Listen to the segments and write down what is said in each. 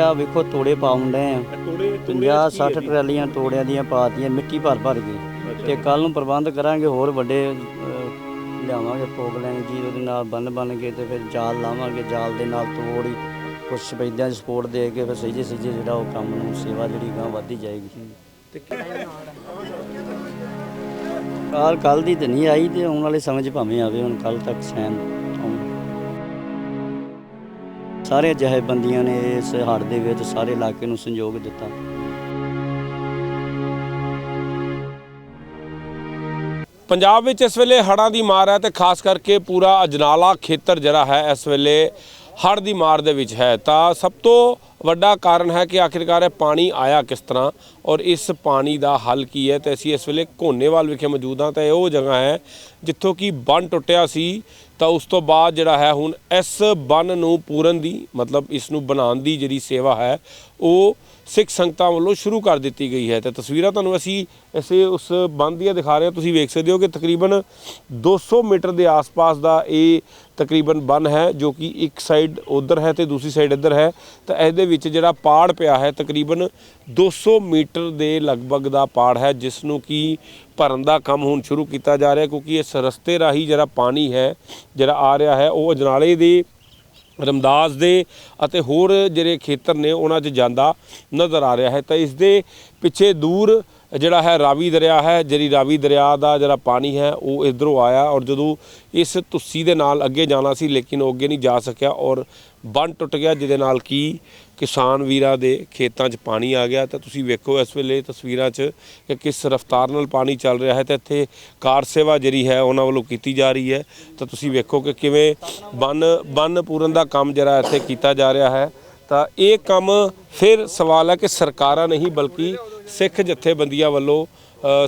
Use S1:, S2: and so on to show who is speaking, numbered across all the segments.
S1: ਆ ਵੇਖੋ ਤੋੜੇ ਪਾਉਂਦੇ ਆ।
S2: ਤੋੜੇ
S1: 50 60 ਟਰਾਲੀਆਂ ਤੋੜਿਆਂ ਦੀਆਂ ਪਾਤੀਆਂ ਮਿੱਟੀ ਭਰ ਭਰ ਕੇ। ਤੇ ਕੱਲ ਨੂੰ ਪ੍ਰਬੰਧ ਕਰਾਂਗੇ ਹੋਰ ਵੱਡੇ ਲਿਆਵਾਂਗੇ ਪੋਗ ਲੈਣ ਜੀ ਉਹਦੇ ਨਾਲ ਬੰਨ ਬੰਨ ਕੇ ਤੇ ਫਿਰ ਜਾਲ ਲਾਵਾਂਗੇ ਜਾਲ ਦੇ ਨਾਲ ਤੋੜੀ ਕੁਛ ਸਪੈਦਿਆਂ ਦੀ ਸਪੋਰਟ ਦੇ ਕੇ ਫਿਰ ਸਹੀਜੇ ਸਹੀਜੇ ਜਿਹੜਾ ਉਹ ਕੰਮ ਨੂੰ ਸੇਵਾ ਜਿਹੜੀ ਗਾਂ ਵੱਧਦੀ ਜਾਏਗੀ।
S2: ਤੇ
S1: ਕਾਲ ਕੱਲ ਦੀ ਤੇ ਨਹੀਂ ਆਈ ਤੇ ਆਉਣ ਵਾਲੇ ਸਮੇਂ 'ਚ ਭਾਵੇਂ ਆਵੇ ਹੁਣ ਕੱਲ ਤੱਕ ਸੈਨ ਆਉਣ ਸਾਰੇ ਜਥੇਬੰਦੀਆਂ ਨੇ ਇਸ ਹੜ੍ਹ ਦੇ ਵਿੱਚ ਸਾਰੇ ਇਲਾਕੇ ਨੂੰ ਸੰਯੋਗ ਦਿੱਤਾ।
S2: ਪੰਜਾਬ ਵਿੱਚ ਇਸ ਵੇਲੇ ਹੜ੍ਹਾਂ ਦੀ ਮਾਰ ਹੈ ਤੇ ਖਾਸ ਕਰਕੇ ਪੂਰਾ ਅਜਨਾਲਾ ਖੇਤਰ ਜਿਹੜਾ ਹੈ ਇਸ ਵੇਲੇ ਹੜ੍ਹ ਦੀ ਮਾਰ ਦੇ ਵਿੱਚ ਹੈ। ਤਾਂ ਸਭ ਤੋਂ ਵੱਡਾ ਕਾਰਨ ਹੈ ਕਿ ਆਖਿਰਕਾਰ ਇਹ ਪਾਣੀ ਆਇਆ ਕਿਸ ਤਰ੍ਹਾਂ ਔਰ ਇਸ ਪਾਣੀ ਦਾ ਹੱਲ ਕੀ ਹੈ ਤੇ ਅਸੀਂ ਇਸ ਵੇਲੇ ਘੋਨੇਵਾਲ ਵਿਖੇ ਮੌਜੂਦ ਹਾਂ ਤਾਂ ਇਹ ਉਹ ਜਗ੍ਹਾ ਹੈ ਜਿੱਥੋਂ ਕਿ ਬੰਨ ਟੁੱਟਿਆ ਸੀ ਤਾਂ ਉਸ ਤੋਂ ਬਾਅਦ ਜਿਹੜਾ ਹੈ ਹੁਣ ਇਸ ਬੰਨ ਨੂੰ ਪੂਰਨ ਦੀ ਮਤਲਬ ਇਸ ਨੂੰ ਬਣਾਉਣ ਦੀ ਜਿਹੜੀ ਸੇਵਾ ਹੈ ਉਹ ਸਿੱਖ ਸੰਗਤਾਂ ਵੱਲੋਂ ਸ਼ੁਰੂ ਕਰ ਦਿੱਤੀ ਗਈ ਹੈ। ਤੇ ਤਸਵੀਰਾਂ ਤੁਹਾਨੂੰ ਅਸੀਂ ਇਸੇ ਉਸ ਬੰਦ ਦੀਆਂ ਦਿਖਾ ਰਹੇ ਹਾਂ। ਤੁਸੀਂ ਵੇਖ ਸਕਦੇ ਹੋ ਕਿ ਤਕਰੀਬਨ 200 ਮੀਟਰ ਦੇ ਆਸ-ਪਾਸ ਦਾ ਇਹ ਤਕਰੀਬਨ ਬੰਨ ਹੈ, ਜੋ ਕਿ ਇੱਕ ਸਾਈਡ ਉਧਰ ਹੈ ਤੇ ਦੂਸਰੀ ਸਾਈਡ ਇੱਧਰ ਹੈ। ਤਾਂ ਇਹਦੇ ਵਿੱਚ ਜਿਹੜਾ ਪਾੜ ਪਿਆ ਹੈ, ਤਕਰੀਬਨ 200 ਮੀਟਰ ਦੇ ਲਗਭਗ ਦਾ ਪਾੜ ਹੈ, ਜਿਸ ਨੂੰ ਕਿ ਭਰਨ ਦਾ ਕੰਮ ਹੁਣ ਸ਼ੁਰੂ ਕੀਤਾ ਜਾ ਰਿਹਾ ਕਿਉਂਕਿ ਇਸ ਰਸਤੇ ਰਾਹੀਂ ਜਿਹੜਾ ਪਾਣੀ ਹੈ, ਜਿਹੜਾ ਆ ਰਿਹਾ ਹੈ, ਉਹ ਅਜਨਾਲੇ ਦੇ ਰਮਦਾਸ ਦੇ ਅਤੇ ਹੋਰ ਜਿਹੜੇ ਖੇਤਰ ਨੇ ਉਹਨਾਂ 'ਚ ਜਾਂਦਾ ਨਜ਼ਰ ਆ ਰਿਹਾ ਹੈ ਤਾਂ ਇਸ ਦੇ ਪਿੱਛੇ ਦੂਰ ਜਿਹੜਾ ਹੈ ਰਾਵੀ ਦਰਿਆ ਹੈ, ਜਿਹੜੀ ਰਾਵੀ ਦਰਿਆ ਦਾ ਜਿਹੜਾ ਪਾਣੀ ਹੈ, ਉਹ ਇਧਰੋਂ ਆਇਆ ਔਰ ਜਦੋਂ ਇਸ ਤੁੱਸੀ ਦੇ ਨਾਲ ਅੱਗੇ ਜਾਣਾ ਸੀ, ਲੇਕਿਨ ਉਹ ਅੱਗੇ ਨਹੀਂ ਜਾ ਸਕਿਆ ਔਰ ਬੰਨ ਟੁੱਟ ਗਿਆ, ਜਿਹਦੇ ਨਾਲ ਕੀ ਕਿਸਾਨ ਵੀਰਾਂ ਦੇ ਖੇਤਾਂ 'ਚ ਪਾਣੀ ਆ ਗਿਆ। ਤਾਂ ਤੁਸੀਂ ਵੇਖੋ ਇਸ ਵੇਲੇ ਤਸਵੀਰਾਂ 'ਚ ਕਿ ਕਿਸ ਰਫ਼ਤਾਰ ਨਾਲ ਪਾਣੀ ਚੱਲ ਰਿਹਾ ਹੈ ਤੇ ਇੱਥੇ ਕਾਰ ਸੇਵਾ ਜਿਹੜੀ ਹੈ, ਉਹਨਾਂ ਵੱਲੋਂ ਕੀਤੀ ਜਾ ਰਹੀ ਹੈ। ਤਾਂ ਤੁਸੀਂ ਵੇਖੋ ਕਿ ਕਿਵੇਂ ਬੰਨ ਬੰਨ ਪੂਰਨ ਦਾ ਕੰਮ ਜਿਹੜਾ ਇੱਥੇ ਕੀਤਾ ਜਾ ਰਿਹਾ ਹੈ। ਤਾਂ ਇਹ ਕੰਮ ਫਿਰ ਸਵਾਲ ਹੈ ਕਿ ਸਰਕਾਰਾਂ ਨਹੀਂ, ਬਲਕਿ ਸਿੱਖ ਜਥੇਬੰਦੀਆਂ ਵੱਲੋਂ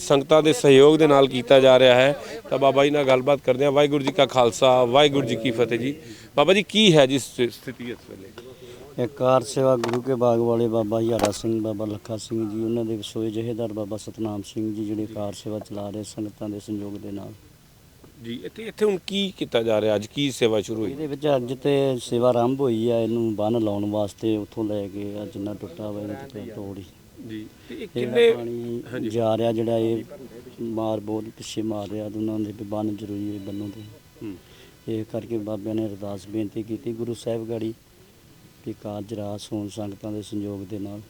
S2: ਸੰਗਤਾਂ ਦੇ ਸਹਿਯੋਗ ਦੇ ਨਾਲ ਕੀਤਾ ਜਾ ਰਿਹਾ ਹੈ। ਤਾਂ ਬਾਬਾ ਜੀ ਨਾਲ ਗੱਲਬਾਤ ਕਰਦੇ ਹਾਂ। ਵਾਹਿਗੁਰੂ ਜੀ ਕਾ ਖਾਲਸਾ ਵਾਹਿਗੁਰੂ ਜੀ ਕੀ ਫਤਿਹ ਜੀ। ਬਾਬਾ ਜੀ ਕੀ ਹੈ ਜੀ ਸਥਿ- ਸਥਿਤੀ ਇਸ ਵੇਲੇ?
S1: ਇਹ ਕਾਰ ਸੇਵਾ ਗੁਰੂ ਕੇ ਬਾਗ ਵਾਲੇ ਬਾਬਾ ਹਿਆਰਾ ਸਿੰਘ ਬਾਬਾ ਲੱਖਾ ਸਿੰਘ ਜੀ ਉਹਨਾਂ ਦੇ ਵਿਸੋਏ ਜਹੇਦਾਰ ਬਾਬਾ ਸਤਨਾਮ ਸਿੰਘ ਜੀ ਜਿਹੜੇ ਕਾਰ ਸੇਵਾ ਚਲਾ ਰਹੇ ਸੰਗਤਾਂ ਦੇ ਸੰਯੋਗ ਦੇ ਨਾਲ।
S2: ਜੀ ਇੱਥੇ ਇੱਥੇ ਹੁਣ ਕੀ ਕੀਤਾ ਜਾ ਰਿਹਾ? ਅੱਜ ਕੀ ਸੇਵਾ ਸ਼ੁਰੂ ਹੋਈ?
S1: ਇਹਦੇ ਵਿੱਚ ਅੱਜ ਤੇ ਸੇਵਾ ਆਰੰਭ ਹੋਈ ਆ। ਇਹਨੂੰ ਬੰਨ ਲਾਉਣ ਵਾਸਤੇ ਉੱਥੋਂ ਲੈ ਕੇ ਆ ਜਿੰਨਾ ਟੁੱਟਾ ਹੋਇਆ ਇਹਨੂੰ ਤੇ ਤੋੜੀ।
S2: ਜੀ। ਤੇ ਇਹ
S1: ਕਿੰਨੇ
S2: ਕਿੰਨੇ
S1: ਪਾਣੀ
S2: ਹਾਂਜੀ।
S1: ਜਾ ਰਿਹਾ ਜਿਹੜਾ ਇਹ ਮਾਰ ਬਹੁਤ ਪਿੱਛੇ ਮਾਰ ਰਿਹਾ ਤੇ ਉਹਨਾਂ ਦੇ ਵੀ ਬੰਨ ਜ਼ਰੂਰੀ ਹੈ ਬੰਨੋਂ ਤੇ।
S2: ਹੂੰ।
S1: ਇਹ ਕਰਕੇ ਬਾਬਿਆਂ ਨੇ ਅਰਦਾਸ ਬੇਨਤੀ ਕੀਤੀ ਗੁਰੂ ਸਾਹਿਬ ਗਾੜੀ ਕਿ ਕਾਰਜ ਰਾਸ ਹੋਣ ਸੰਗਤਾਂ ਦੇ ਸੰਯੋਗ ਦੇ ਨਾਲ।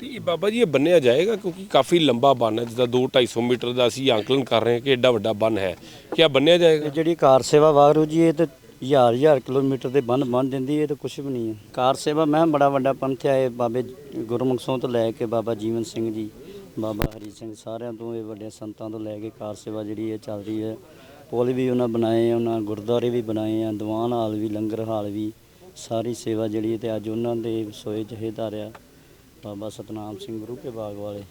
S2: ਤੇ ਇਹ ਬਾਬਾ ਜੀ ਇਹ ਬੰਨਿਆ ਜਾਏਗਾ ਕਿਉਂਕਿ ਕਾਫੀ ਲੰਬਾ ਬੰਨ ਹੈ ਜਿੱਦਾਂ 2 250 ਮੀਟਰ ਦਾ ਅਸੀਂ ਆਂਕਲਨ ਕਰ ਰਹੇ ਹਾਂ ਕਿ ਐਡਾ ਵੱਡਾ ਬੰਨ ਹੈ। ਕੀ ਇਹ ਬੰਨਿਆ ਜਾਏਗਾ?
S1: ਜਿਹੜੀ ਕਾਰ ਸੇਵਾ ਵਾਗਰੂ ਜੀ ਇਹ ਤੇ ਹਜ਼ਾਰ ਹਜ਼ਾਰ ਕਿਲੋਮੀਟਰ ਦੇ ਬੰਨ ਬੰਨ ਦਿੰਦੀ ਇਹ ਤਾਂ ਕੁਝ ਵੀ ਨਹੀਂ ਹੈ। ਕਾਰ ਸੇਵਾ, ਮੈਂ ਬੜਾ ਵੱਡਾ ਪੰਥ ਹੈ, ਇਹ ਬਾਬੇ ਗੁਰਮੁਖ ਸਿੰਘ ਤੋਂ ਲੈ ਕੇ ਬਾਬਾ ਜੀਵਨ ਸਿੰਘ ਜੀ, ਬਾਬਾ ਹਰੀ ਸਿੰਘ ਸਾਰਿਆਂ ਤੋਂ ਇਹ ਵੱਡੇ ਸੰਤਾਂ ਤੋਂ ਲੈ ਕੇ ਕਾਰ ਸੇਵਾ ਜਿਹੜੀ ਇਹ ਚੱਲ ਰਹੀ ਹੈ। ਪੁਲ ਵੀ ਉਹਨਾਂ ਬਣਾਏ ਉਹਨਾਂ ਗੁਰਦੁਆਰੇ ਵੀ ਬਣਾਏ ਆ, ਦੀਵਾਨ ਹਾਲ ਵੀ, ਲੰਗਰ ਹਾਲ ਵੀ, ਸਾਰੀ ਸੇਵਾ ਜਿਹੜੀ ਹੈ ਤੇ ਅੱਜ ਉਹਨਾਂ ਦੇ ਸੋਏ ਜਹੇਦਾਰ ਆ ਬਾਬਾ ਸਤਨਾਮ ਸਿੰਘ ਗੁਰੂ ਕੇ ਬਾਗ ਵਾਲੇ।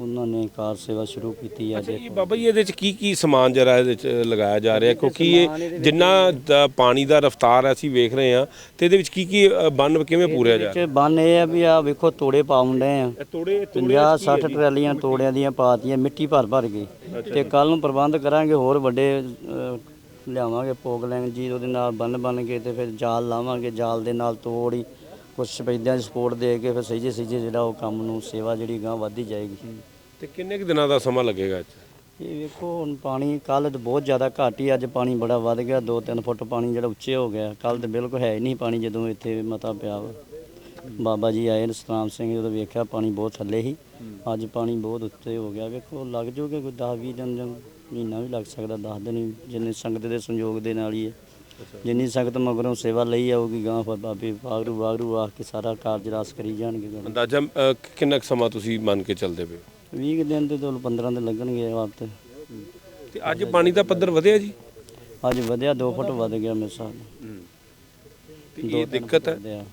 S1: ਉਹਨਾਂ ਨੇ ਕਾਰ ਸੇਵਾ ਸ਼ੁਰੂ ਕੀਤੀ
S2: ਅੱਛਾ ਇਹ ਬਾਬਾ ਜੀ ਇਹਦੇ ਚ ਕੀ ਕੀ ਸਮਾਨ ਜਰਾ ਇਹਦੇ ਚ ਲਗਾਇਆ ਜਾ ਰਿਹਾ? ਕਿਉਂਕਿ ਇਹ ਜਿੰਨਾ ਦਾ ਪਾਣੀ ਦਾ ਰਫ਼ਤਾਰ ਹੈ ਅਸੀਂ ਵੇਖ ਰਹੇ ਹਾਂ ਤੇ ਇਹਦੇ ਵਿੱਚ ਕੀ ਕੀ ਅ, ਬੰਨ ਕਿਵੇਂ ਪੂਰਿਆ ਜਾ ਰਿਹਾ
S1: ਵਿੱਚ ਬੰਨ ਇਹ ਆ ਵੀ ਆ ਵੇਖੋ ਤੋੜੇ ਪਾਉਂਦੇ ਆ।
S2: ਇਹ ਤੋੜੇ
S1: 50 60 ਟਰਾਲੀਆਂ ਤੋੜਿਆਂ ਦੀਆਂ ਪਾਤੀਆਂ ਮਿੱਟੀ ਭਰ ਭਰ ਕੇ। ਤੇ ਕੱਲ ਨੂੰ ਪ੍ਰਬੰਧ ਕਰਾਂਗੇ ਹੋਰ ਵੱਡੇ ਅਹ, ਲਿਆਵਾਂਗੇ ਪੋਗ ਲੈਣ ਜੀ ਉਹਦੇ ਨਾਲ ਬੰਨ ਬੰਨ ਕੇ ਤੇ ਫਿਰ ਜਾਲ ਲਾਵਾਂਗੇ ਜਾਲ ਦੇ ਨਾਲ ਤੋੜੀ ਕੁਛ ਸਪੈਦਿਆਂ ਦੀ ਸਪੋਰਟ ਦੇ ਕੇ ਫਿਰ ਸਹੀਜੇ ਸਹੀਜੇ ਜਿਹੜਾ ਉਹ ਕੰਮ ਨੂੰ ਸੇਵਾ ਜਿਹੜੀ ਗਾਂ ਵੱਧਦੀ ਜਾਏਗੀ।
S2: ਤੇ ਕਿੰਨੇ ਕੁ ਦਿਨਾਂ ਦਾ ਸਮਾਂ ਲੱਗੇਗਾ ਇਹ 'ਚ?
S1: ਇਹ ਵੇਖੋ ਹੁਣ ਪਾਣੀ ਕੱਲ ਤਾਂ ਬਹੁਤ ਜ਼ਿਆਦਾ ਘੱਟ ਹੀ ਅੱਜ ਪਾਣੀ ਬੜਾ ਵੱਧ ਗਿਆ 2-3 ਫੁੱਟ ਪਾਣੀ ਜਿਹੜਾ ਉੱਚੇ ਹੋ ਗਿਆ। ਕੱਲ ਤੇ ਬਿਲਕੁਲ ਹੈ ਹੀ ਨਹੀਂ ਪਾਣੀ ਜਦੋਂ ਇੱਥੇ ਮਤਾ ਪਿਆ ਵਾ। ਬਾਬਾ ਜੀ ਆਏ ਸਤਨਾਮ ਸਿੰਘ ਜਦੋਂ ਵੇਖਿਆ ਪਾਣੀ ਬਹੁਤ ਥੱਲੇ ਸੀ ਅੱਜ ਪਾਣੀ ਬਹੁਤ ਉੱਤੇ ਹੋ ਗਿਆ। ਵੇਖੋ ਲੱਗ ਜਾਊਗੇ ਕੋਈ 10-20 ਦਿਨ ਜਾਂ ਮਹੀਨਾ ਵੀ ਲੱਗ ਸਕਦਾ 10 ਦਿਨ ਵੀ, ਜਿੰਨੇ ਸੰਗਤ ਦੇ ਸੰਯੋਗ ਦੇ ਨਾਲ ਹੀ ਹੈ। ਜਿੰਨੀ ਸੰਗਤ ਮਗਰੋਂ ਸੇਵਾ ਲਈ ਆਊਗੀ ਗਾਂ ਫਿਰ ਬਾਬੇ ਵਾਗਰੂ ਵਾਗਰੂ ਆ ਕੇ ਸਾਰਾ ਕਾਰਜ ਰਾਸ ਕਰੀ ਜਾਣਗੇ ਗਾਂ।
S2: ਅੰਦਾਜ਼ਾ ਅ, ਕਿੰਨਾ ਕੁ ਸਮਾਂ ਤੁਸੀਂ ਮੰਨ ਕੇ ਚੱਲਦੇ ਪਏ? ਹੋ?
S1: 20 ਕੁ ਦਿਨ ਤੇ ਤੋਂ 15 ਦਿਨ ਲੱਗਣਗੇ ਆਪ ਤੇ
S2: ਅੱਜ ਪਾਣੀ ਦਾ ਪੱਧਰ ਵਧਿਆ ਜੀ?
S1: ਅੱਜ ਵਧਿਆ 2 ਫੁੱਟ ਵੱਧ ਗਿਆ ਮੇਰੇ ਹਿਸਾਬ ਨਾਲ।
S2: ਤੇ
S1: ਦੋ
S2: ਇਹ ਦਿੱਕਤ ਹੈ?
S1: ਵਧਿਆ।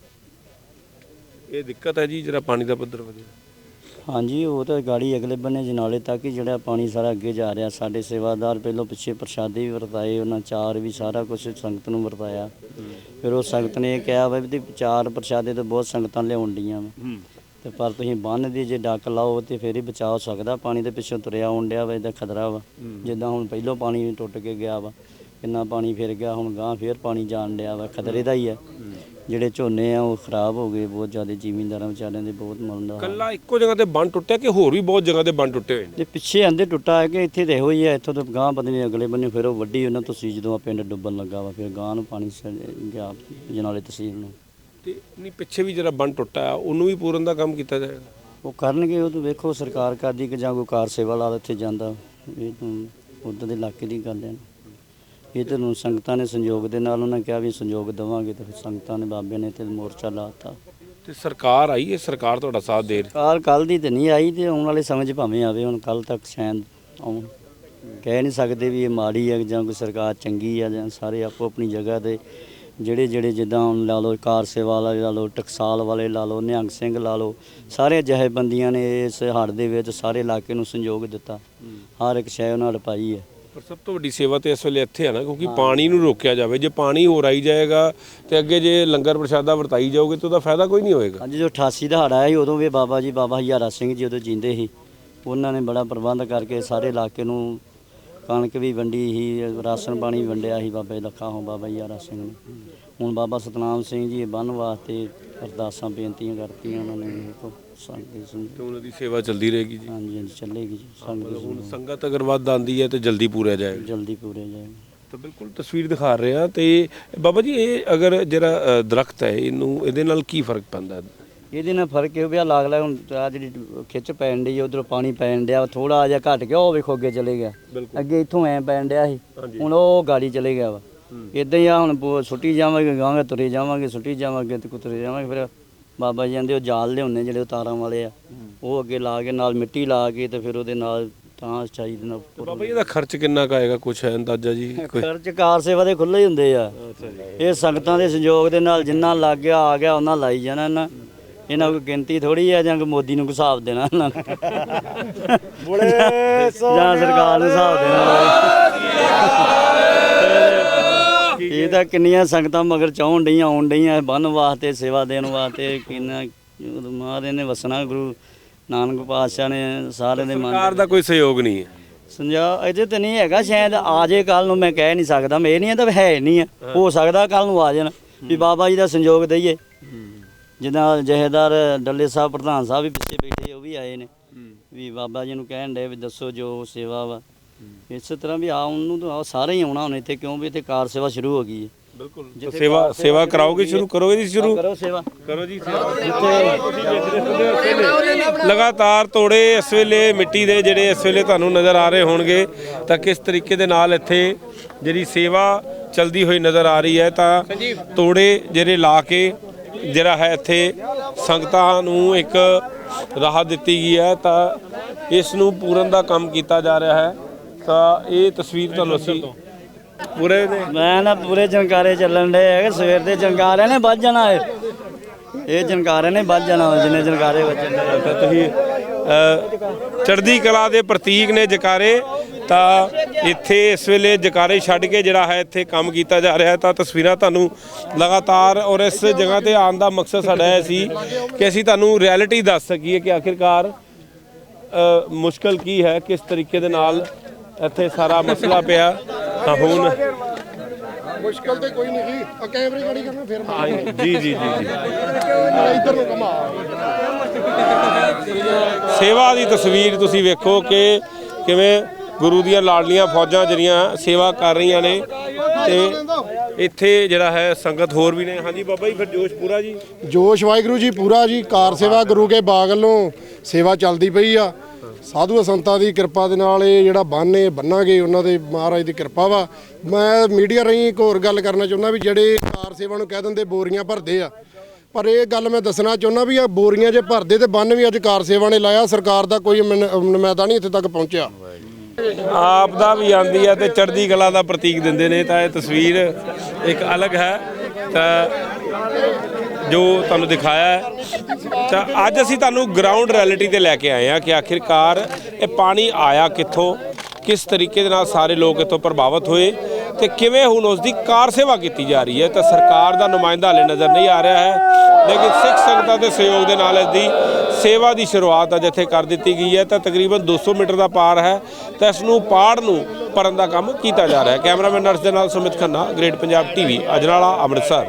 S2: ਇਹ ਦਿੱਕਤ ਹੈ ਜੀ ਜਿਹੜਾ ਪਾਣੀ ਦਾ ਪੱਧਰ ਵਧਿਆ।
S1: ਹਾਂਜੀ ਉਹ ਤਾਂ ਗਾੜੀ ਅਗਲੇ ਬੰਨੇ ਜਨਾਲੇ ਤੱਕ ਹੀ ਜਿਹੜਾ ਪਾਣੀ ਸਾਰਾ ਅੱਗੇ ਜਾ ਰਿਹਾ। ਸਾਡੇ ਸੇਵਾਦਾਰ ਪਹਿਲੋਂ ਪਿੱਛੇ ਪ੍ਰਸ਼ਾਦੇ ਵੀ ਵਰਤਾਏ ਉਹਨਾਂ ਚਾਰ ਵੀ ਸਾਰਾ ਕੁਝ ਸੰਗਤ ਨੂੰ ਵਰਤਾਇਆ। ਫਿਰ ਉਹ ਸੰਗਤ ਨੇ ਇਹ ਕਿਹਾ ਵਾ ਵੀ ਚਾਰ ਪ੍ਰਸ਼ਾਦੇ ਤਾਂ ਬਹੁਤ ਸੰਗਤਾਂ ਲਿਆਉਣ ਡੀਆਂ ਵਾ।
S2: ਹੂੰ।
S1: ਤੇ ਪਰ ਤੁਸੀਂ ਬੰਨ ਦੀ ਜੇ ਡੱਕ ਲਾਓ ਤੇ ਫੇਰ ਹੀ ਬਚਾਅ ਹੋ ਸਕਦਾ। ਪਾਣੀ ਦੇ ਪਿੱਛੋਂ ਤੁਰਿਆ ਆਉਣ ਡਿਆ ਵਾ ਇਹਦਾ ਖਤਰਾ ਵਾ। ਜਿੱਦਾਂ ਹੁਣ ਪਹਿਲੋਂ ਪਾਣੀ ਟੁੱਟ ਕੇ ਗਿਆ ਵਾ ਕਿੰਨਾ ਪਾਣੀ ਫਿਰ ਗਿਆ ਹੁਣ ਗਾਂ ਫੇਰ ਪਾਣੀ ਜਾਣ ਡਿਆ ਵਾ। ਖਤਰੇ ਦਾ ਹੀ ਹੈ ਜਿਹੜੇ ਝੋਨੇ ਆ ਉਹ ਖਰਾਬ ਹੋ ਗਏ ਬਹੁਤ ਜ਼ਿਆਦਾ ਜ਼ਿਮੀਂਦਾਰਾਂ ਵਿਚਾਰਿਆਂ ਦੇ ਬਹੁਤ ਮਰਨ ਦਾ।
S2: ਕੱਲਾ ਇੱਕੋ ਜਗ੍ਹਾ ਤੇ ਬੰਨ ਟੁੱਟਿਆ ਕਿ ਹੋਰ ਵੀ ਬਹੁਤ ਜਗ੍ਹਾ ਤੇ ਬੰਨ ਟੁੱਟੇ ਹੋਏ ਨੇ
S1: ਤੇ ਪਿੱਛੇ ਆਂਦੇ ਟੁੱਟਾ ਹੈ ਕਿ ਇੱਥੇ ਤੇ ਇਹੋ ਹੀ ਹੈ ਇੱਥੋਂ ਤੋਂ ਗਾਂ ਨਹੀਂ ਅਗਲੇ ਬੰਨੇ ਫਿਰ ਉਹ ਵੱਡੀ ਉਹਨਾਂ ਤੋਂ ਸੀ ਜਦੋਂ ਆ ਪਿੰਡ ਡੁੱਬਣ ਲੱਗਾ ਵਾ ਫਿਰ ਗਾਂ ਨੂੰ ਪਾਣੀ ਸ- ਗਿਆ ਜਨਾਲੇ ਤਹਿਸੀਲ ਨੂੰ
S2: ਤੇ ਨਹੀਂ ਪਿੱਛੇ ਵੀ ਜਿਹੜਾ ਬੰਨ ਟੁੱਟਾ ਹੈ, ਉਹਨੂੰ ਵੀ ਪੂਰਨ ਦਾ ਕੰਮ ਕੀਤਾ ਜਾਏਗਾ
S1: ਉਹ ਕਰਨਗੇ ਉਹ ਤਾਂ ਵੇਖੋ ਸਰਕਾਰ ਕਰਦੀ ਕਿ ਜਾਂ ਕੋਈ ਕਾਰ ਸੇਵਾ ਵਾਲਾ ਇੱਥੇ ਜਾਂਦਾ ਇਹ ਤਾਂ ਉੱਧਰ ਦੇ ਇਲਾਕੇ ਦੀ ਗੱਲ ਹੈ ਨਾ। ਇਹ ਤਾਂ ਹੁਣ ਸੰਗਤਾਂ ਨੇ ਸੰਯੋਗ ਦੇ ਨਾਲ ਉਹਨਾਂ ਕਿਹਾ ਵੀ ਸੰਯੋਗ ਦੇਵਾਂਗੇ ਤੇ ਫਿਰ ਸੰਗਤਾਂ ਨੇ ਬਾਬੇ ਨੇ ਤੇ ਮੋਰਚਾ ਲਾਤਾ
S2: ਤੇ ਸਰਕਾਰ ਆਈ ਹੈ? ਸਰਕਾਰ ਤੁਹਾਡਾ ਸਾਥ ਦੇ ਰਹੀ?
S1: ਕਾਰ ਕੱਲ ਦੀ ਤੇ ਨਹੀਂ ਆਈ ਤੇ ਆਉਣ ਵਾਲੇ ਸਮੇਂ 'ਚ ਭਾਵੇਂ ਆਵੇ ਹੁਣ ਕੱਲ ਤੱਕ ਸ਼ਾਇਦ ਆਉਣ। ਕਹਿ ਨਹੀਂ ਸਕਦੇ ਵੀ ਇਹ ਮਾੜੀ ਹੈ ਜਾਂ ਕੋਈ ਸਰਕਾਰ ਚੰਗੀ ਹੈ ਜਾਂ ਸਾਰੇ ਆਪੋ ਆਪਣੀ ਜਗ੍ਹਾ ਤੇ ਜਿਹੜੇ ਜਿਹੜੇ ਜਿੱਦਾਂ ਹੁਣ ਲਾ ਲਓ ਕਾਰ ਸੇਵਾ ਵਾਲੇ ਲਾ ਲਓ ਟਕਸਾਲ ਵਾਲੇ ਲਾ ਲਓ ਨਿਹੰਗ ਸਿੰਘ ਲਾ ਲਓ ਸਾਰੇ ਜਥੇਬੰਦੀਆਂ ਨੇ ਇਸ ਹੜ੍ਹ ਦੇ ਵਿੱਚ ਸਾਰੇ ਇਲਾਕੇ ਨੂੰ ਸੰਯੋਗ ਦਿੱਤਾ। ਹਰ ਇੱਕ ਸ਼ੈ ਉਹਨਾਂ ਨੇ ਪਾਈ ਹੈ।
S2: ਪਰ ਸਭ ਤੋਂ ਵੱਡੀ ਸੇਵਾ ਤੇ ਇਸ ਵੇਲੇ ਇੱਥੇ ਆ ਨਾ, ਕਿਉਂਕਿ ਪਾਣੀ ਨੂੰ ਰੋਕਿਆ ਜਾਵੇ। ਜੇ ਪਾਣੀ ਹੋਰ ਆਈ ਜਾਏਗਾ ਤੇ ਅੱਗੇ ਜੇ ਲੰਗਰ ਪ੍ਰਸ਼ਾਦਾ ਵਰਤਾਈ ਜਾਓਗੇ ਤਾਂ ਉਹਦਾ ਫਾਇਦਾ ਕੋਈ ਨਹੀਂ ਹੋਏਗਾ।
S1: ਅੱਜ ਜੋ 88 ਦਾ ਹੜ੍ਹ ਆਇਆ ਸੀ, ਉਦੋਂ ਵੀ ਬਾਬਾ ਜੀ, ਬਾਬਾ ਹਜ਼ਾਰਾ ਸਿੰਘ ਜੀ ਉਦੋਂ ਜਿੰਦੇ ਸੀ। ਉਹਨਾਂ ਨੇ ਬੜਾ ਪ੍ਰਬੰਧ ਕਰਕੇ ਸਾਰੇ ਇਲਾਕੇ ਨੂੰ ਕਣਕ ਵੀ ਵੰਡੀ ਸੀ, ਰਾਸ਼ਨ ਪਾਣੀ ਵੀ ਵੰਡਿਆ ਸੀ ਬਾਬਾ ਜੀ ਲੱਖਾ ਹੋ, ਬਾਬਾ ਹਜ਼ਾਰਾ ਸਿੰਘ ਨੇ। ਹੁਣ ਬਾਬਾ ਸਤਨਾਮ ਸਿੰਘ ਜੀ ਬੰਨ ਵਾਸਤੇ ਅਰਦਾਸਾਂ ਬੇਨਤੀਆਂ ਕਰਤੀਆਂ ਉਹਨਾਂ ਨੇ। ਵੇਖੋ ਸੰਗਤ ਦੀ
S2: ਉਹਨਾਂ ਸੇਵਾ ਚੱਲਦੀ ਰਹੇਗੀ ਜੀ।
S1: ਹਾਂਜੀ ਹਾਂਜੀ ਚੱਲੇਗੀ ਜੀ ਸੰਗਤ ਦੀ
S2: ਹੁਣ। ਸੰਗਤ ਅਗਰ ਵੱਧ ਆਂਦੀ ਹੈ ਤੇ ਜਲਦੀ ਪੂਰਿਆ ਜਾਏਗਾ।
S1: ਜਲਦੀ ਪੂਰੇ ਜਾਏਗਾ।
S2: ਤਾਂ ਬਿਲਕੁਲ ਤਸਵੀਰ ਦਿਖਾ ਰਹੇ ਆ ਤੇ ਬਾਬਾ ਜੀ ਇਹ ਅਗਰ ਜਿਹੜਾ ਅ, ਦਰਖਤ ਹੈ ਇਹਨੂੰ ਇਹਦੇ ਨਾਲ ਕੀ ਫ਼ਰਕ ਪੈਂਦਾ? ਹੈ
S1: ਇਹਦੇ ਨਾਲ ਫ਼ਰਕ ਇਹ ਵੀ ਆ ਲੱਗ ਲੱਗ ਹੁਣ ਆ ਜਿਹੜੀ ਖਿੱਚ ਪੈਣ ਡਈ ਉਧਰੋਂ ਪਾਣੀ ਪੈਣ ਡਿਆ ਥੋੜਾ ਜਿਹਾ ਘਟ ਗਿਆ ਉਹ ਵੇਖੋ ਅੱਗੇ ਚਲੇ ਗਿਆ।
S2: ਬਿਲਕੁਲ।
S1: ਅੱਗੇ ਇੱਥੋਂ ਐ ਪੈਣ ਡਿਆ ਸੀ
S2: ਹਾਂਜੀ।
S1: ਹੁਣ ਉਹ ਗਾੜੀ ਚਲੇ ਗਿਆ ਵਾ। ਇਦਾਂ ਹੀ ਆ ਹੁਣ ਬੋ- ਸੁੱਟੀ ਜਾਵਾਂਗੇ ਗਾਂਗੇ ਤੁਰੇ ਜਾਵਾਂਗੇ ਸੁੱਟੀ ਜਾਵਾਂਗੇ ਤੇ ਤੁਰੇ ਜਾਵਾਂਗੇ ਫਿਰ ਬਾਬਾ ਜੀ ਕਹਿੰਦੇ ਉਹ ਜਾਲ ਲਿਆਉਂਦੇ ਜਿਹੜੇ ਉਹ ਤਾਰਾਂ ਵਾਲੇ ਆ। ਉਹ ਅੱਗੇ ਲਾ ਕੇ ਨਾਲ ਮਿੱਟੀ ਲਾ ਕੇ ਤੇ ਫਿਰ ਉਹਦੇ ਨਾਲ ਤਾਂ ਚਾਈ ਦੇ ਨਾਲ
S2: ਬਾਬਾ ਜੀ ਇਹਦਾ ਖਰਚ ਕਿੰਨਾ ਕੁ ਆਏਗਾ ਕੁਛ ਹੈ ਅੰਦਾਜ਼ਾ ਜੀ? ਕੋਈ?
S1: ਖਰਚ ਕਾਰ ਸੇਵਾ ਦੇ ਖੁੱਲੇ ਹੀ ਹੁੰਦੇ ਆ। ਇਹ ਸੰਗਤਾਂ ਦੇ ਸੰਯੋਗ ਦੇ ਨਾਲ ਜਿੰਨਾ ਲੱਗ ਗਿਆ ਆ ਗਿਆ ਉਹਨਾਂ ਲਾਈ ਜਾਣਾ ਇਹਨਾਂ। ਇਹਨਾਂ ਕੋਈ ਗਿਣਤੀ ਥੋੜੀ ਆ ਜਾਂ ਕੋਈ ਮੋਦੀ ਨੂੰ ਕੋਈ ਹਿਸਾਬ ਦੇਣਾ ਇਹਨਾਂ ਨੇ। ਬੋਲੇ ਜਾਂ ਸਰਕਾਰ ਨੂੰ ਹਿਸਾਬ ਦੇਣਾ। ਇਹ ਤਾਂ ਕਿੰਨੀਆਂ ਸੰਗਤਾਂ ਮਗਰ ਚਾਹੁਣ ਡਈਆਂ ਆਉਣ ਡਈਆਂ ਬੰਨ ਵਾਸਤੇ ਸੇਵਾ ਦੇਣ ਵਾਸਤੇ ਕਿੰਨਾ ਮਹਾਰਾਜ ਨੇ ਵਸਣਾ ਗੁਰੂ ਨਾਨਕ ਪਾਤਸ਼ਾਹ ਨੇ ਸਾਰਿਆਂ ਦੇ ਮਨ
S2: ਸਰਕਾਰ ਦਾ ਕੋਈ ਸਹਿਯੋਗ ਨਹੀਂ ਹੈ।
S1: ਸੰਜਾ ਇਹਦੇ ਤੇ ਨਹੀਂ ਹੈਗਾ ਸ਼ਾਇਦ ਆ ਜੇ ਕੱਲ ਨੂੰ ਮੈਂ ਕਹਿ ਨਹੀਂ ਸਕਦਾ ਮੈਂ ਇਹ ਨਹੀਂ ਤਾਂ ਹੈ ਨਹੀਂ ਆ ਹੋ। ਸਕਦਾ ਕੱਲ ਨੂੰ ਆ ਜਾਣ ਵੀ ਬਾਬਾ ਜੀ ਦਾ ਸੰਯੋਗ ਦਈਏ। ਜਿੱਦਾਂ ਜਹੇਦਾਰ ਡੱਲੇ ਸਾਹਿਬ ਪ੍ਰਧਾਨ ਸਾਹਿਬ ਵੀ ਪਿੱਛੇ ਬੈਠੇ ਉਹ ਵੀ ਆਏ ਨੇ। ਵੀ ਬਾਬਾ ਜੀ ਨੂੰ ਕਹਿਣ ਦੇ ਵੀ ਦੱਸੋ ਜੋ ਸੇਵਾ ਵਾ। ਇਸੇ ਤਰ੍ਹਾਂ ਵੀ ਆਉਣ ਨੂੰ ਤਾਂ ਸਾਰੇ ਹੀ ਆਉਣਾ ਹੁਣ ਇੱਥੇ ਕਿਉਂ ਵੀ ਇੱਥੇ ਕਾਰ ਸੇਵਾ ਸ਼ੁਰੂ ਹੋ ਗਈ ਹੈ।
S2: ਬਿਲਕੁਲ। ਸੇਵਾ ਸੇਵਾ ਕਰਾਓਗੇ ਸ਼ੁਰੂ? ਕਰੋਗੇ ਜੀ ਸ਼ੁਰੂ?
S1: ਕਰੋ ਸੇਵਾ।
S2: ਕਰੋ ਜੀ ਲਗਾਤਾਰ ਤੋੜੇ ਇਸ ਵੇਲੇ ਮਿੱਟੀ ਦੇ ਜਿਹੜੇ ਇਸ ਵੇਲੇ ਤੁਹਾਨੂੰ ਨਜ਼ਰ ਆ ਰਹੇ ਹੋਣਗੇ ਤਾਂ ਕਿਸ ਤਰੀਕੇ ਦੇ ਨਾਲ ਇੱਥੇ ਜਿਹੜੀ ਸੇਵਾ ਚਲਦੀ ਹੋਈ ਨਜ਼ਰ ਆ ਰਹੀ ਹੈ ਤਾਂ ਤੋੜੇ ਜਿਹੜੇ ਲਾ ਕੇ ਜਿਹੜਾ ਹੈ ਇੱਥੇ ਸੰਗਤਾਂ ਨੂੰ ਇੱਕ ਰਾਹਤ ਦਿੱਤੀ ਗਈ ਹੈ ਤਾਂ ਇਸ ਨੂੰ ਪੂਰਨ ਦਾ ਕੰਮ ਕੀਤਾ ਜਾ ਰਿਹਾ ਹੈ। ਤਾਂ ਇਹ ਤਸਵੀਰ ਤੁਹਾਨੂੰ ਅਸੀਂ ਪੂਰੇ ਦੇ
S1: ਮੈਂ ਨਾ ਪੂਰੇ ਜਨਕਾਰੇ ਚੱਲਣ ਦੇ ਹੈਗੇ ਸਵੇਰ ਦੇ ਜਨਕਾਰੇ ਨੇ ਵੱਜ ਜਾਣਾ ਇਹ। ਇਹ ਜਨਕਾਰੇ ਨੇ ਵੱਜ ਜਾਣਾ ਜਿੰਨੇ ਜਨਕਾਰੇ ਵੱਜਣ
S2: ਤਾਂ ਤੁਸੀਂ ਚੜ੍ਹਦੀ ਕਲਾ ਦੇ ਪ੍ਰਤੀਕ ਨੇ ਜਕਾਰੇ ਤਾਂ ਇੱਥੇ ਇਸ ਵੇਲੇ ਜਕਾਰੇ ਛੱਡ ਕੇ ਜਿਹੜਾ ਹੈ ਇੱਥੇ ਕੰਮ ਕੀਤਾ ਜਾ ਰਿਹਾ ਹੈ ਤਾਂ ਤਸਵੀਰਾਂ ਤੁਹਾਨੂੰ ਲਗਾਤਾਰ ਔਰ ਇਸ ਜਗ੍ਹਾ ਤੇ ਆਉਣ ਦਾ ਮਕਸਦ ਸਾਡਾ ਇਹ ਸੀ ਕਿ ਅਸੀਂ ਤੁਹਾਨੂੰ ਰਿਐਲਿਟੀ ਦੱਸ ਸਕੀਏ ਕਿ ਆਖਿਰਕਾਰ ਮੁਸ਼ਕਲ ਕੀ ਹੈ ਕਿਸ ਤਰੀਕੇ ਦੇ ਨਾਲ ਇੱਥੇ ਸਾਰਾ ਮਸਲਾ ਪਿਆ। ਤਾਂ ਹੁਣ
S3: ਮੁਸ਼ਕਲ ਤੇ ਕੋਈ ਨਹੀਂ। ਆ ਕੈਮਰੇ ਗਾੜੀ ਕਰਨਾ ਫਿਰ
S2: ਹਾਂ, ਜੀ ਜੀ ਜੀ ਜੀ।
S3: ਇੱਧਰ ਨੂੰ ਕਮਾ
S2: ਸੇਵਾ ਦੀ ਤਸਵੀਰ ਤੁਸੀਂ ਵੇਖੋ ਕਿ ਕਿਵੇਂ ਗੁਰੂ ਦੀਆਂ ਲਾਡਲੀਆਂ ਫੌਜਾਂ ਜਿਹੜੀਆਂ ਸੇਵਾ ਕਰ ਰਹੀਆਂ ਨੇ ਤੇ ਇੱਥੇ ਜਿਹੜਾ ਹੈ ਸੰਗਤ ਹੋਰ ਵੀ ਨੇ। ਹਾਂਜੀ ਬਾਬਾ ਜੀ ਫਿਰ ਜੋਸ਼ ਪੂਰਾ ਜੀ।
S3: ਜੋਸ਼ ਵਾਹਿਗੁਰੂ ਜੀ ਪੂਰਾ ਜੀ। ਕਾਰ ਸੇਵਾ ਗੁਰੂ ਕੇ ਬਾਗ ਵੱਲੋਂ ਸੇਵਾ ਚੱਲਦੀ ਪਈ ਆ। ਸਾਧੂ ਸੰਤਾਂ ਦੀ ਕਿਰਪਾ ਦੇ ਨਾਲ ਇਹ ਜਿਹੜਾ ਬੰਨ ਇਹ ਬੰਨਾਂਗੇ, ਉਹਨਾਂ ਦੇ ਮਹਾਰਾਜ ਦੀ ਕਿਰਪਾ ਵਾ। ਮੈਂ ਮੀਡੀਆ ਰਾਹੀਂ ਇੱਕ ਹੋਰ ਗੱਲ ਕਰਨਾ ਚਾਹੁੰਦਾ ਵੀ ਜਿਹੜੇ ਕਾਰ ਸੇਵਾ ਨੂੰ ਕਹਿ ਦਿੰਦੇ ਬੋਰੀਆਂ ਭਰਦੇ ਆ। ਪਰ ਇਹ ਗੱਲ ਮੈਂ ਦੱਸਣਾ ਚਾਹੁੰਦਾ ਵੀ ਆ ਬੋਰੀਆਂ ਜੇ ਭਰਦੇ ਤੇ ਬੰਨ ਵੀ ਅੱਜ ਕਾਰ ਸੇਵਾ ਨੇ ਲਾਇਆ, ਸਰਕਾਰ ਦਾ ਕੋਈ ਨੁਮਾਇੰ- ਨਹੀਂ ਇੱਥੇ ਤੱਕ ਪਹੁੰਚਿਆ।
S2: ਆਪ ਦਾ ਵੀ ਆਂਦੀ ਹੈ ਤੇ ਚੜ੍ਹਦੀ ਕਲਾ ਦਾ ਪ੍ਰਤੀਕ ਦਿੰਦੇ ਨੇ, ਤਾਂ ਇਹ ਤਸਵੀਰ ਇੱਕ ਅਲੱਗ ਹੈ। ਤਾਂ ਜੋ ਤੁਹਾਨੂੰ ਦਿਖਾਇਆ ਹੈ। ਤਾਂ ਅੱਜ ਅਸੀਂ ਤੁਹਾਨੂੰ ਗਰਾਊਂਡ ਰਿਐਲਿਟੀ ਤੇ ਲੈ ਕੇ ਆਏ ਹਾਂ ਕਿ ਆਖਿਰਕਾਰ ਇਹ ਪਾਣੀ ਆਇਆ ਕਿੱਥੋਂ, ਕਿਸ ਤਰੀਕੇ ਦੇ ਨਾਲ ਸਾਰੇ ਲੋਕ ਇਤੋਂ ਪ੍ਰਭਾਵਿਤ ਹੋਏ ਤੇ ਕਿਵੇਂ ਹੁਣ ਉਸ ਦੀ ਕਾਰ ਸੇਵਾ ਕੀਤੀ ਜਾ ਰਹੀ ਹੈ। ਤਾਂ ਸਰਕਾਰ ਦਾ ਨੁਮਾਇੰਦਾ ਹਲੇ ਨਜ਼ਰ ਨਹੀਂ ਆ ਰਿਹਾ ਹੈ, ਲੇਕਿਨ ਸਿੱਖ ਸੰਗਤਾਂ ਦੇ ਸਹਿਯੋਗ ਦੇ ਨਾਲ ਇਸ ਦੀ ਸੇਵਾ ਦੀ ਸ਼ੁਰੂਆਤ ਅੱਜ ਇੱਥੇ ਕਰ ਦਿੱਤੀ ਗਈ ਹੈ। ਤਾਂ ਤਕਰੀਬਨ 200 ਮੀਟਰ ਦਾ ਪਾਰ ਹੈ, ਤਾਂ ਇਸ ਨੂੰ ਪਾੜ ਨੂੰ ਭਰਨ ਦਾ ਕੰਮ ਕੀਤਾ ਜਾ ਰਿਹਾ ਹੈ। ਕੈਮਰਾਮੈਨ ਨਰਸ ਦੇ ਨਾਲ ਸੁਮਿਤ ਖੰਨਾ, ਗ੍ਰੇਟ ਪੰਜਾਬ ਟੀਵੀ, ਅਜਨਾਲਾ, ਅੰਮ੍ਰਿਤਸਰ।